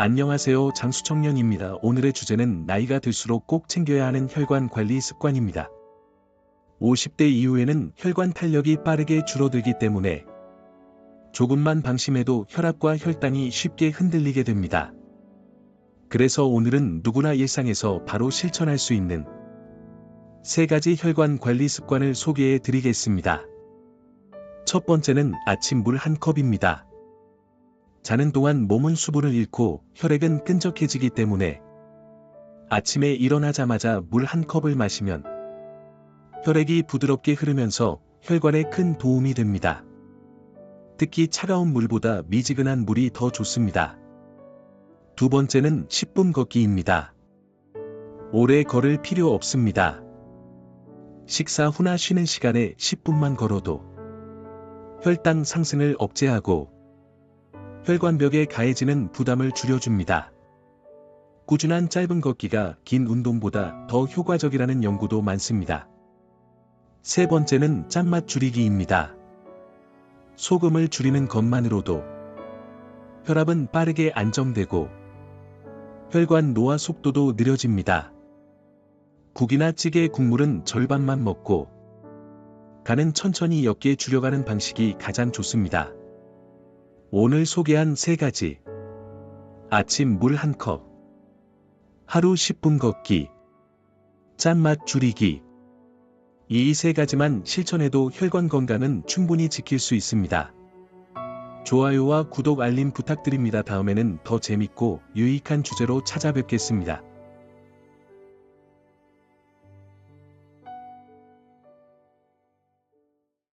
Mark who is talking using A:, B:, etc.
A: 안녕하세요. 장수청년입니다. 오늘의 주제는 나이가 들수록 꼭 챙겨야 하는 혈관 관리 습관입니다. 50대 이후에는 혈관 탄력이 빠르게 줄어들기 때문에 조금만 방심해도 혈압과 혈당이 쉽게 흔들리게 됩니다. 그래서 오늘은 누구나 일상에서 바로 실천할 수 있는 세 가지 혈관 관리 습관을 소개해 드리겠습니다. 첫 번째는 아침 물 한 컵입니다. 자는 동안 몸은 수분을 잃고 혈액은 끈적해지기 때문에 아침에 일어나자마자 물 한 컵을 마시면 혈액이 부드럽게 흐르면서 혈관에 큰 도움이 됩니다. 특히 차가운 물보다 미지근한 물이 더 좋습니다. 두 번째는 10분 걷기입니다. 오래 걸을 필요 없습니다. 식사 후나 쉬는 시간에 10분만 걸어도 혈당 상승을 억제하고 혈관벽에 가해지는 부담을 줄여줍니다. 꾸준한 짧은 걷기가 긴 운동보다 더 효과적이라는 연구도 많습니다. 세 번째는 짠맛 줄이기입니다. 소금을 줄이는 것만으로도 혈압은 빠르게 안정되고 혈관 노화 속도도 느려집니다. 국이나 찌개 국물은 절반만 먹고 간은 천천히 옅게 줄여가는 방식이 가장 좋습니다. 오늘 소개한 세 가지. 아침 물 한 컵. 하루 10분 걷기. 짠맛 줄이기. 이 세 가지만 실천해도 혈관 건강은 충분히 지킬 수 있습니다. 좋아요와 구독 알림 부탁드립니다. 다음에는 더 재밌고 유익한 주제로 찾아뵙겠습니다.